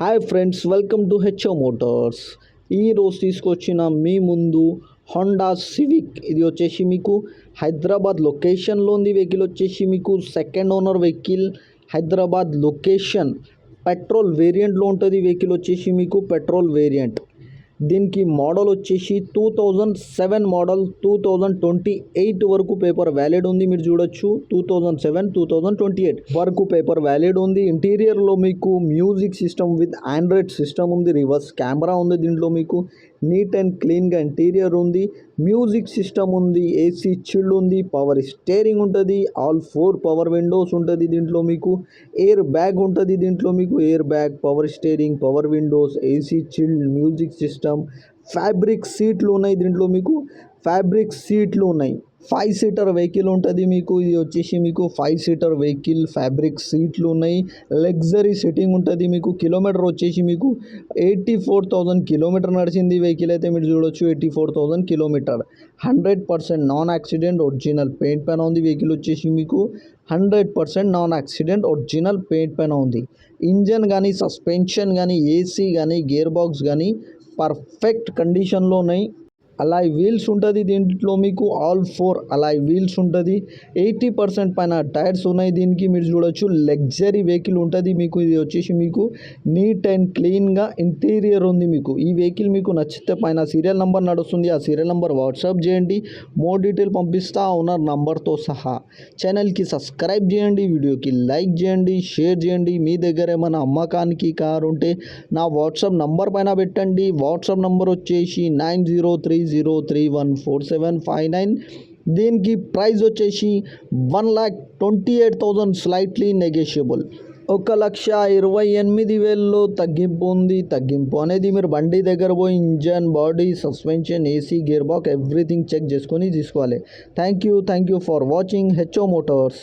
Hi friends welcome to HO motors. ఈ రోజు తీసుకొచ్చిన మీ ముందు హోండా సివిక్. ఇది వచ్చేసి మీకు హైదరాబాద్ లొకేషన్లో ఉంది వెహికల్ వచ్చేసి మీకు second owner vehicle Hyderabad location. Petrol వేరియంట్లో ఉంటుంది వెహికల్ వచ్చేసి మీకు పెట్రోల్ వేరియంట్. దీనికి మోడల్ వచ్చేసి two thousand seven model two thousand twenty eight వరకు పేపర్ వ్యాలిడ్ ఉంది మీరు చూడొచ్చు. Two thousand seven two thousand twenty eight వరకు పేపర్ వ్యాలిడ్ ఉంది. ఇంటీరియర్లో మీకు music system with android system ఉంది రివర్స్ కెమెరా ఉంది దీంట్లో మీకు. నీట్ అండ్ క్లీన్గా ఇంటీరియర్ ఉంది. మ్యూజిక్ సిస్టమ్ ఉంది ఏసీ చిల్డ్ ఉంది పవర్ స్టేరింగ్ ఉంటుంది ఆల్ ఫోర్ పవర్ విండోస్ ఉంటుంది దీంట్లో మీకు. ఎయిర్ బ్యాగ్ ఉంటుంది దీంట్లో మీకు. Air bag power steering power windows AC chilled music system fabric సీట్లు ఉన్నాయి దీంట్లో మీకు. ఫ్యాబ్రిక్ సీట్లు ఉన్నాయి. ఫైవ్ సీటర్ వెహికల్ ఉంటుంది మీకు. ఇది వచ్చేసి మీకు ఫైవ్ సీటర్ వెహికల్ ఫ్యాబ్రిక్ సీట్లు ఉన్నాయి. లగ్జరీ సిట్టింగ్ ఉంటుంది మీకు. కిలోమీటర్ వచ్చేసి మీకు ఎయిటీ ఫోర్ థౌజండ్ కిలోమీటర్ నడిచింది వెహికల్ అయితే మీరు చూడొచ్చు. Eighty four thousand kilometre. Hundred percent non accident original paint పైన ఉంది వెహికల్ వచ్చేసి మీకు. Hundred percent non accident original paint పైన ఉంది. ఇంజన్ కానీ సస్పెన్షన్ కానీ ఏసీ కానీ గేర్ బాక్స్ కానీ परफेक्ट कंडीशन लो नहीं। అలాయ్ వీల్స్ ఉంటుంది దీంట్లో మీకు ఆల్ ఫోర్ అలాయ్ వీల్స్ ఉంటుంది. ఎయిటీ పర్సెంట్ పైన టైర్స్ ఉన్నాయి దీనికి మీరు చూడొచ్చు. లగ్జరీ వెహికల్ ఉంటుంది మీకు ఇది వచ్చేసి మీకు నీట్ అండ్ క్లీన్గా ఇంటీరియర్ ఉంది మీకు. ఈ వెహికల్ మీకు నచ్చితే పైన సీరియల్ నెంబర్ నడుస్తుంది. ఆ సీరియల్ నెంబర్ వాట్సాప్ చేయండి. మోర్ డీటెయిల్ పంపిస్తా ఓనర్ నంబర్తో సహా. ఛానల్కి సబ్స్క్రైబ్ చేయండి వీడియోకి లైక్ చేయండి షేర్ చేయండి. మీ దగ్గర ఏమైనా అమ్మకానికి కారు ఉంటే నా వాట్సాప్ నంబర్ పైన పెట్టండి. వాట్సాప్ నంబర్ వచ్చేసి nine zero three zero three one four seven five nine దీనికి ప్రైస్ వచ్చేసి one lakh twenty eight thousand slightly negotiable ఒక లక్ష ఇరవై ఎనిమిది వేల్లో తగ్గింపు ఉంది. తగ్గింపు అనేది మీరు బండి దగ్గర పోయి engine body suspension AC gear box everything check చేసుకొని తీసుకోవాలి. Thank you thank you for watching HO motors.